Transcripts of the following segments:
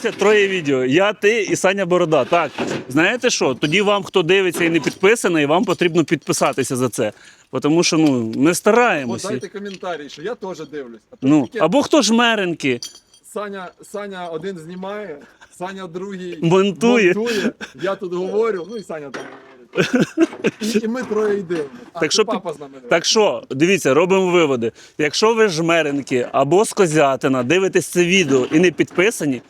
Це троє відео. Я, ти і Саня Борода. Так, знаєте що? Тоді вам, хто дивиться і не підписаний, вам потрібно підписатися за це. Тому що ну, ми стараємося. дайте коментарі, що я теж дивлюсь. А то Ну, тільки або хто жмеренки. Саня, Саня один знімає, Саня другий Монтує. монтує. Я тут говорю, ну і Саня там говорить. І, і ми троє йдемо. А Так так що папа з нами. Так що, дивіться, робимо виводи. Якщо ви жмеренки або з Козятина дивитесь це відео і не підписані,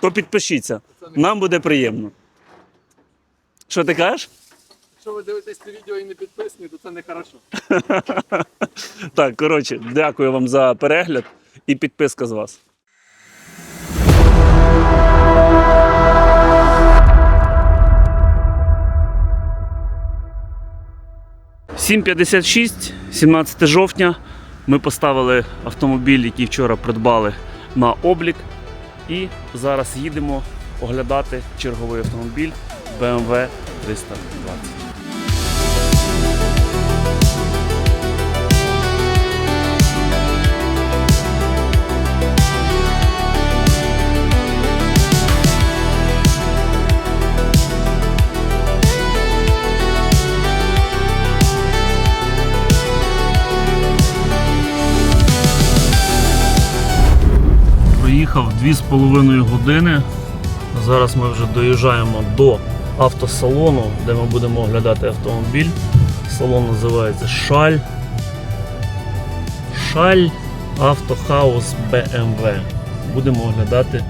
то підпишіться. Нам буде приємно. Що ти кажеш? Якщо ви дивитесь це відео і не підписані, то це не хорошо. Так, коротше, дякую вам за перегляд і підписка з вас. «7.56, 17 жовтня. Ми поставили автомобіль, який вчора придбали на облік. І зараз їдемо оглядати черговий автомобіль BMW 320. 2,5 години. Зараз ми вже доїжджаємо до автосалону, де ми будемо оглядати автомобіль. Салон називається Шаль. Шаль Автохаус BMW. Будемо оглядати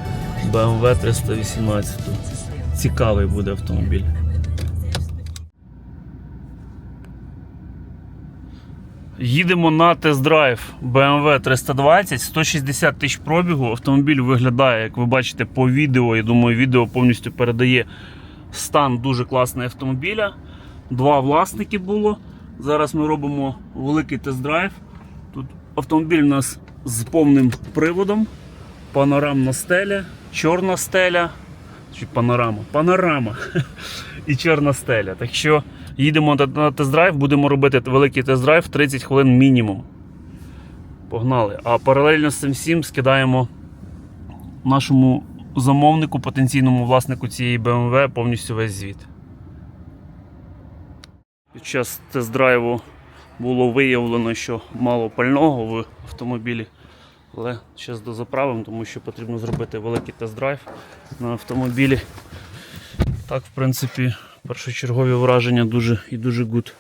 BMW 318. Цікавий буде автомобіль. Їдемо на тест-драйв BMW 320, 160 тисяч пробігу. Автомобіль виглядає, як ви бачите, по відео. Я думаю, відео повністю передає стан дуже класний автомобіля. Два власники було. Зараз ми робимо великий тест-драйв. Тут автомобіль у нас з повним приводом, панорамна стеля, чорна стеля. Чи панорама? Панорама і чорна стеля. Так що їдемо на- тест-драйв, будемо робити великий тест-драйв 30 хвилин мінімум. Погнали. А паралельно з цим всім скидаємо нашому замовнику, потенційному власнику цієї BMW повністю весь звіт. Під час тест-драйву було виявлено, що мало пального в автомобілі. Але зараз дозаправимо, тому що потрібно зробити великий тест-драйв на автомобілі. Так, в принципі, першочергові враження дуже і дуже гуд.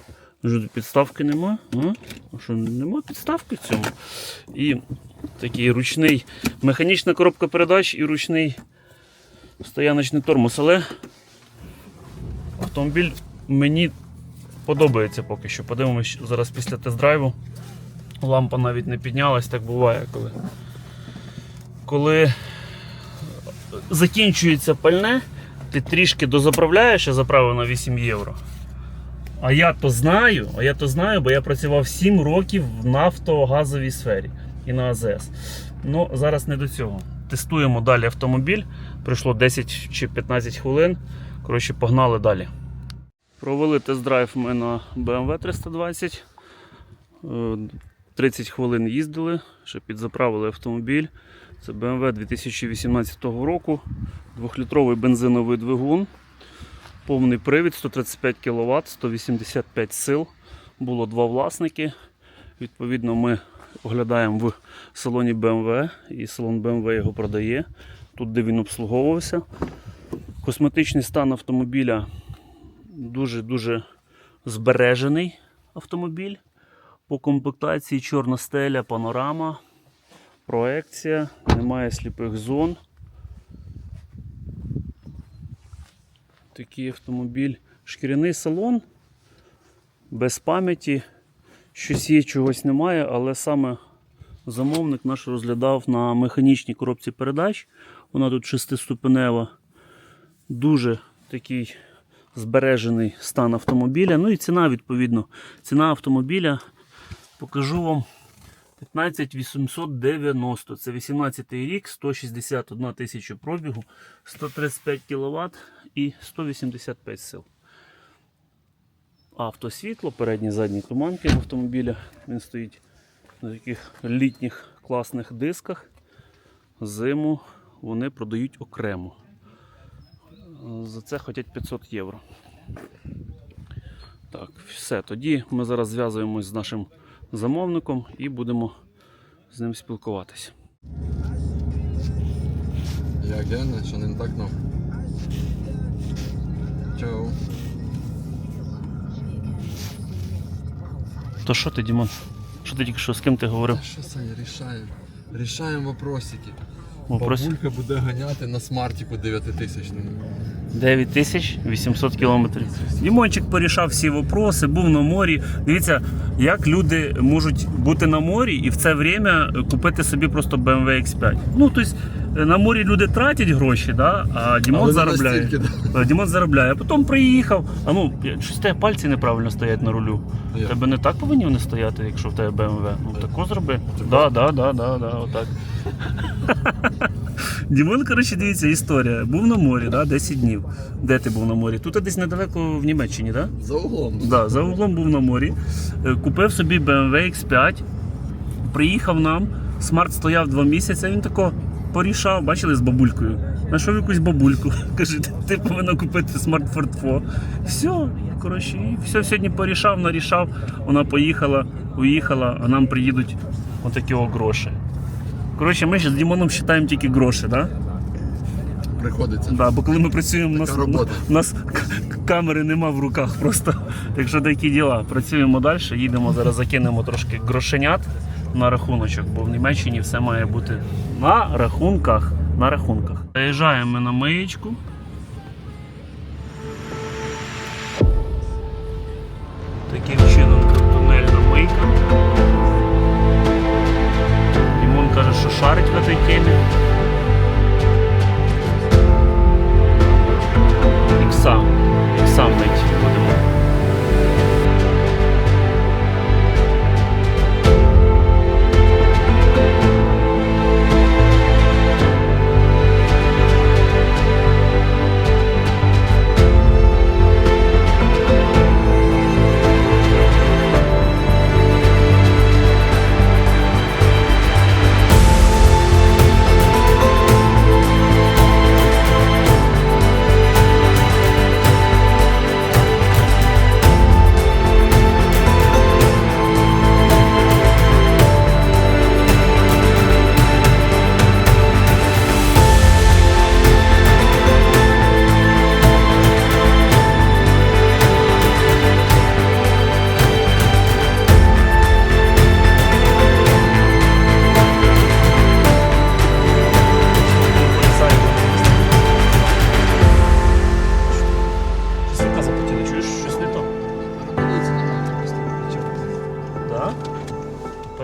Дуже підставки нема. А? Що, нема підставки в цьому. І такий ручний механічна коробка передач і ручний стояночний тормоз. Але автомобіль мені подобається поки що. Подивимось зараз після тест-драйву. Лампа навіть не піднялась, так буває, коли. Коли закінчується пальне, ти трішки дозаправляєш, я заправив на 8 євро. А я то знаю, а я то знаю, бо я працював 7 років в нафтогазовій сфері і на АЗС. Ну, зараз не до цього. Тестуємо далі автомобіль. Пройшло 10 чи 15 хвилин. Коротше, погнали далі. Провели тест-драйв ми на BMW 320. Е, 30 хвилин їздили, ще підзаправили автомобіль. Це BMW 2018 року. Двохлітровий бензиновий двигун. Повний привід 135 кВт, 185 сил. Було два власники. Відповідно, ми оглядаємо в салоні BMW і салон BMW його продає. Тут, де він обслуговувався. Косметичний стан автомобіля дуже-дуже збережений автомобіль. По комплектації чорна стеля, панорама, проекція, немає сліпих зон. Такий автомобіль. Шкіряний салон, без пам'яті. Щось є, чогось немає, але саме замовник наш розглядав на механічній коробці передач. Вона тут шестиступенева. Дуже такий збережений стан автомобіля. Ну і ціна, відповідно. Ціна автомобіля покажу вам 15890. Це 18 рік, 161 тисяча пробігу, 135 кВт і 185 сил. Автосвітло, передні задні туманки автомобіля. Він стоїть на таких літніх класних дисках. Зиму вони продають окремо. За це хочуть 500 євро. Так, все. Тоді ми зараз зв'язуємось з нашим замовником і будемо з ним спілкуватися. Я Гена, що не так, ну. Чао. То що ти, Дімон? Що ти тільки що з ким ти говорив? Що Саня, рішаємо? Рішаємо вопросики. Вопрос Бабулька буде ганяти на смартіку 9000. 9800 кілометрів. Дімончик порішав всі вопроси, був на морі. Дивіться, як люди можуть бути на морі і в це время купити собі просто BMW X5. Ну, тобто на морі люди тратять гроші, да? а Дімон Але заробляє. настільки, А Дімон заробляє. А потім приїхав. А ну, щось тебе пальці неправильно стоять на рулю. У Як? тебе не так повинні вони стояти, якщо в тебе BMW. Ну тако зроби. Да, да, да, да, да, отак. Дімон, коротше, дивіться, історія. Був на морі, да, 10 днів. Де ти був на морі? Тут десь недалеко в Німеччині, так? Да? За углом. Да, за углом був на морі. Е, Купив собі BMW X5, приїхав нам, смарт стояв два місяці, він тако порішав, бачили з бабулькою. Знайшов якусь бабульку. Каже, ти, повинна купити смарт Ford. Все, коротше, і все сьогодні порішав, нарішав. Вона поїхала, уїхала, а нам приїдуть отакі гроші. Коротше, ми ще з Дімоном вважаємо тільки гроші, так? Да? Приходиться. Да, бо коли ми працюємо, у нас, робота. у нас камери нема в руках просто. Так що такі діла. Працюємо далі, їдемо зараз, закинемо трошки грошенят на рахуночок, бо в Німеччині все має бути на рахунках. На рахунках. Заїжджаємо на миєчку. Шарить в этой темі.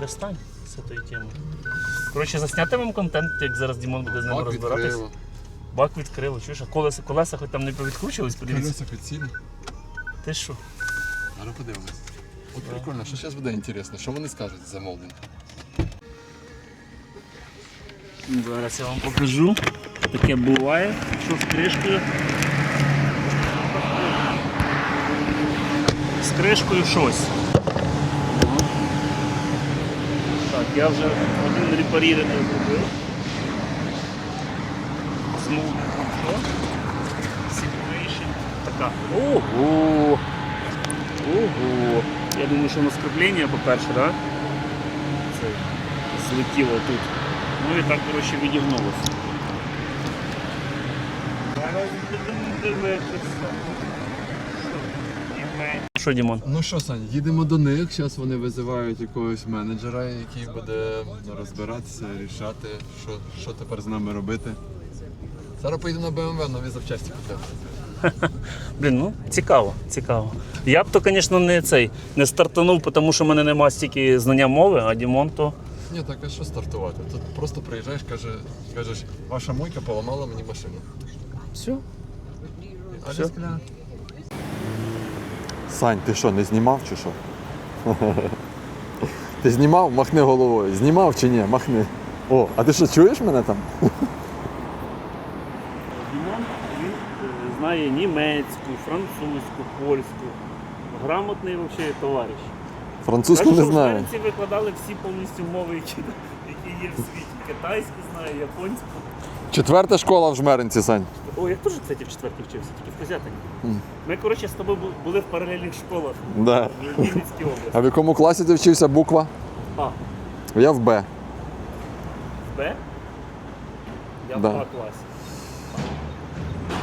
Перестань з цієї теми. Коротше, засняти вам контент, як зараз Дімон буде з ним Бак розбиратись. відкрило. Бак відкрило, чуєш, а колеса, колеса хоч там не повідкручувались, подивіться. Колеса підсіли. Ти що? Зараз подивимось. От прикольно, що зараз буде інтересно, що вони скажуть за молдинг. Зараз я вам покажу. Таке буває, що з кришкою. З кришкою щось. я вже один репарірований зробив. Знову все. Situation. Така. Ого! Ого! Я думаю, що на скріплення, по-перше, так? Да? Це злетіло тут. Ну і так, коротше, відігнулося. Що, Дімон? Ну що, Сань, їдемо до них. Зараз вони визивають якогось менеджера, який буде розбиратися, рішати, що, що тепер з нами робити. Зараз поїдемо на BMW, нові запчасті купити. Блін, ну цікаво, цікаво. Я б то, звісно, не цей не стартанув, тому що в мене немає стільки знання мови, а Дімон то. Ні, так а що стартувати? Тут просто приїжджаєш, каже, кажеш, ваша мойка поламала мені машину. Все. Все. Сань, ти що, не знімав чи що? Ти знімав? Махни головою. Знімав чи ні? Махни. О, а ти що, чуєш мене там? Дімон він е, знає німецьку, французьку, польську. Грамотний взагалі товариш. Французьку Кажу, не що знаю. Америці викладали всі повністю мови, які, які є в світі. Китайську знає, японську. Четверта школа в Жмеринці, Сань. О, я теж, кстати, в четвертій вчився, тільки в Козятині. Ми, коротше, з тобою були в паралельних школах Да. в Вінницькій області. А в якому класі ти вчився буква? А, Я в Б. в Б? Я Да. в А класі.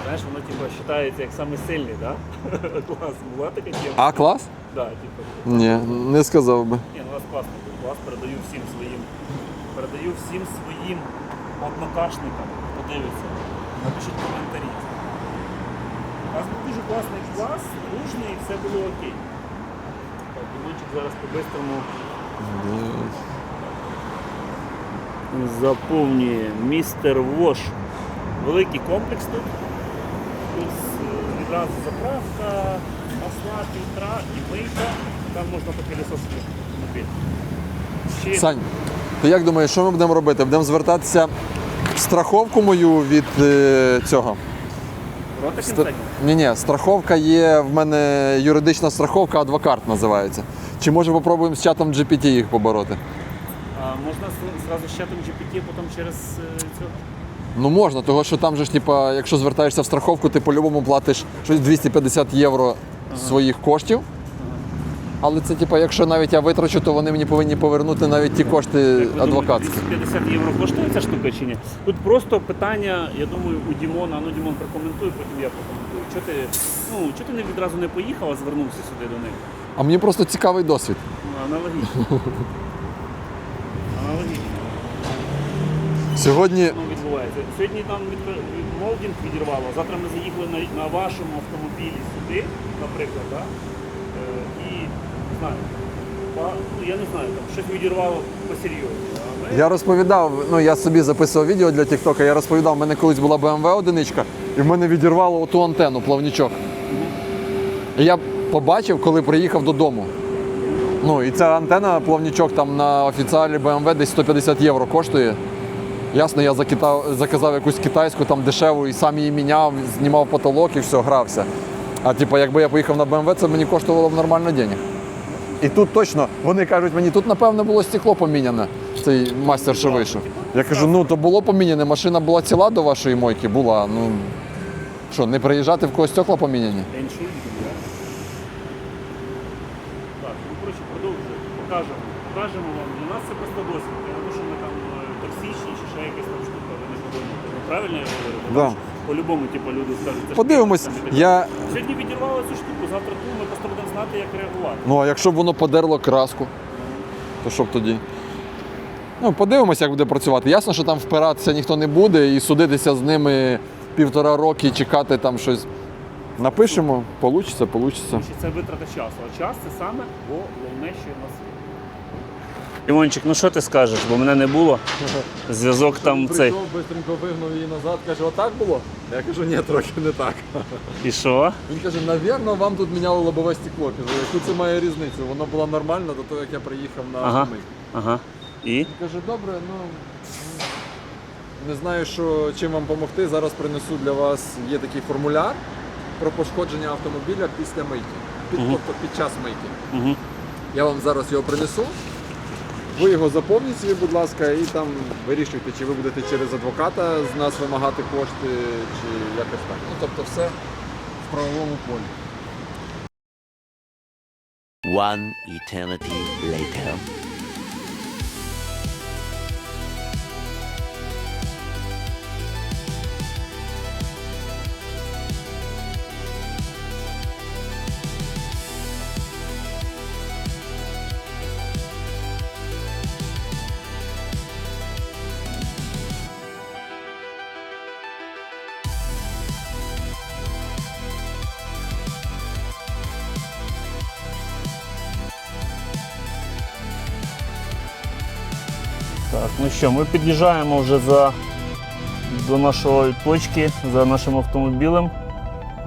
Знаєш, воно типу вважається як самий сильний, да? Клас. Була така тема? А клас? Да, типу. Ні, не сказав би. Ні, ну у вас класний був клас, передаю всім своїм. Передаю всім своїм однокашникам, хто дивиться. Напишіть коментарі. У нас був дуже класний клас, дружний і все було окей. Так, Дімончик зараз по-бистрому заповнює містер Вош. Великий комплекс тут. Тут е, відразу заправка, масла, фільтра і мийка. Там можна попілісосити мобіль. Ще Сань, ти як думаєш, що ми будемо робити? Будемо звертатися страховку мою від е, цього. рота. Ні, ні, страховка є в мене юридична страховка, адвокат називається. Чи може попробуємо з чатом GPT їх побороти? А можна зразу з чатом GPT, потім через е, цього. Ну можна, того що там же ж, типа, якщо звертаєшся в страховку, ти по-любому платиш щось 250 євро своїх коштів. Але це, типа, якщо навіть я витрачу, то вони мені повинні повернути навіть ті кошти Як ви думаєте, адвокатські. 250 євро коштує ця штука чи ні? Тут просто питання, я думаю, у Дімона, ну Дімон прокоментує, потім я прокоментую. Чого ти, ну, чого ти не відразу не поїхав, а звернувся сюди до них? А мені просто цікавий досвід. Ну, аналогічно. Аналогічно. Сьогодні відбувається. Сьогодні нам від, від молдінг відірвало. Завтра ми заїхали на, на вашому автомобілі сюди, наприклад, да? Знаю, ну, я не знаю, там щось відірвало посерйозно. Я розповідав, ну я собі записував відео для Тіктока, я розповідав, в мене колись була BMW одиничка, і в мене відірвало оту антенну, плавнічок. І я побачив, коли приїхав додому. Ну, і ця антенна, плавнічок там на офіціалі BMW десь 150 євро коштує. Ясно, я закитав, заказав якусь китайську там дешеву і сам її міняв, знімав потолок і все, грався. А типу, якби я поїхав на BMW, це мені коштувало б нормально денег. І тут точно, вони кажуть, мені тут, напевно, було стекло поміняне, цей майстер, що вийшов. Я кажу, ну то було поміняне, машина була ціла до вашої мойки, була. Ну що, не приїжджати в когось стекла поміняні? Так, ну коротше, продовжуємо. Покажемо. Покажемо вам. Для нас це просто досвід. Я думаю, що ми там е, токсичні чи ще якась там штука, ви не подумайте. Ну, правильно я говорю? Да. По-любому, типу, люди скажуть, це Подивимось, і я. Сьогодні відірвали цю штуку, завтра ту, ми просто будемо знати, як реагувати. Ну а якщо б воно подерло краску, то що б тоді? Ну, подивимося, як буде працювати. Ясно, що там впиратися ніхто не буде і судитися з ними півтора роки, чекати там щось. Напишемо, получиться, получиться. Це витрата часу. А час це саме головне, що в нас є. Івончик, ну що ти скажеш, бо мене не було. Зв'язок там цей. Бистренько вигнав її назад, каже, отак було? Я кажу, ні, трохи не так. І що? Він каже, навірно, вам тут міняли лобове стекло. Кажу, яку це має різницю? Воно було нормально до того, як я приїхав на Ага. автомийку. Ага. І? Він каже, добре, ну не знаю, що чим вам допомогти. Зараз принесу для вас є такий формуляр про пошкодження автомобіля після мийки. Під, Мгм. Тобто під час мийки. Угу. Я вам зараз його принесу. Ви його заповніть собі, будь ласка, і там вирішуйте, чи ви будете через адвоката з нас вимагати кошти, чи якось так. Ну тобто все в правовому полі. One eternity later. Що, ми під'їжджаємо вже за, до нашої точки за нашим автомобілем.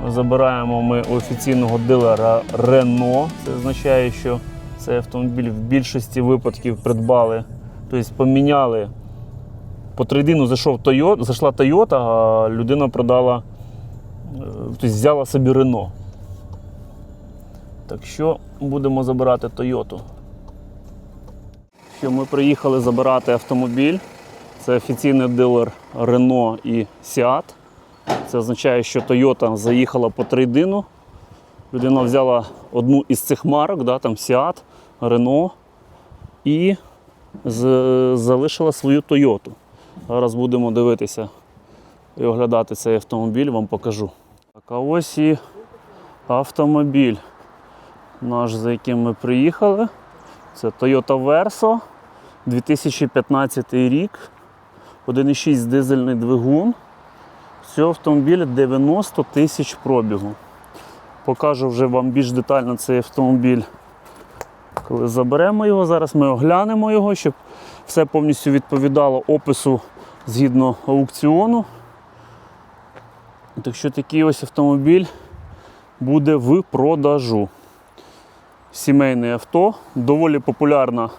Забираємо ми офіційного дилера Renault. Це означає, що цей автомобіль в більшості випадків придбали, тобто поміняли. По трейдину зайшов Toyota, зайшла Toyota, а людина продала, е, тобто взяла собі Renault. Так що будемо забирати Toyota що ми приїхали забирати автомобіль. Це офіційний дилер Renault і Seat. Це означає, що Toyota заїхала по трейдину. Людина взяла одну із цих марок, да, там Seat, Renault, і залишила свою Toyota. Зараз будемо дивитися і оглядати цей автомобіль, вам покажу. Так, а ось і автомобіль наш, за яким ми приїхали. Це Toyota Verso, 2015 рік, 1,6 дизельний двигун. Цього автомобіля 90 тисяч пробігу. Покажу вже вам більш детально цей автомобіль, коли заберемо його. Зараз ми оглянемо його, щоб все повністю відповідало опису згідно аукціону. Так що такий ось автомобіль буде в продажу. Сімейне авто, доволі популярна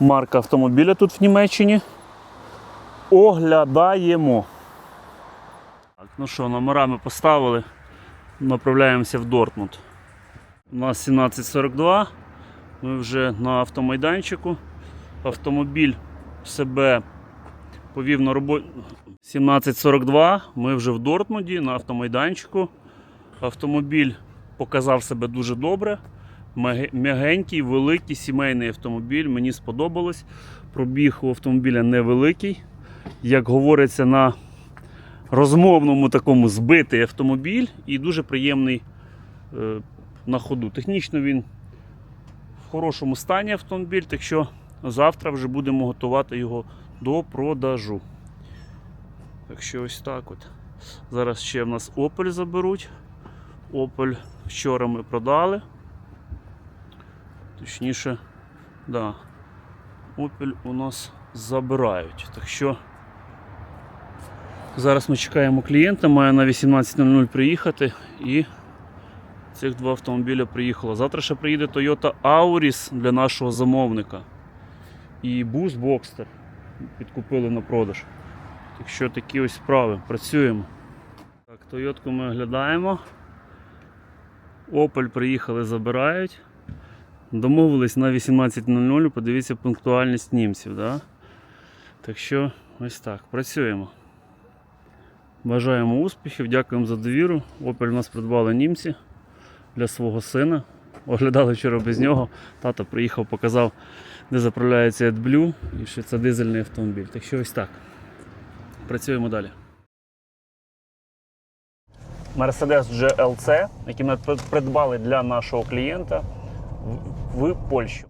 марка автомобіля тут в Німеччині. Оглядаємо. Так, ну що, номера ми поставили. Направляємося в Дортмунд. У нас 17.42. Ми вже на автомайданчику. Автомобіль себе повів на роботу. 17.42. Ми вже в Дортмунді на автомайданчику. Автомобіль показав себе дуже добре. М'ягенький, великий сімейний автомобіль. Мені сподобалось. Пробіг у автомобіля невеликий. Як говориться на розмовному такому збитий автомобіль і дуже приємний е, на ходу. Технічно він в хорошому стані автомобіль, так що завтра вже будемо готувати його до продажу. Так що ось так от. Зараз ще в нас Opel заберуть. Opel вчора ми продали. Точніше, да. Opel у нас забирають. Так що зараз ми чекаємо клієнта, має на 18.00 приїхати і цих два автомобіля приїхало. Завтра ще приїде Toyota Auris для нашого замовника. І бус Boxster підкупили на продаж. Так що такі ось справи. Працюємо. Так, Тойотку ми оглядаємо. Opel приїхали, забирають. Домовились на 18.00, подивіться пунктуальність німців. Да? Так що ось так, працюємо. Бажаємо успіхів, дякуємо за довіру. Opel нас придбали німці для свого сина. Оглядали вчора без нього. Тато приїхав, показав, де заправляється AdBlue і що це дизельний автомобіль. Так що ось так. Працюємо далі. Mercedes GLC, який ми придбали для нашого клієнта в- Польщі.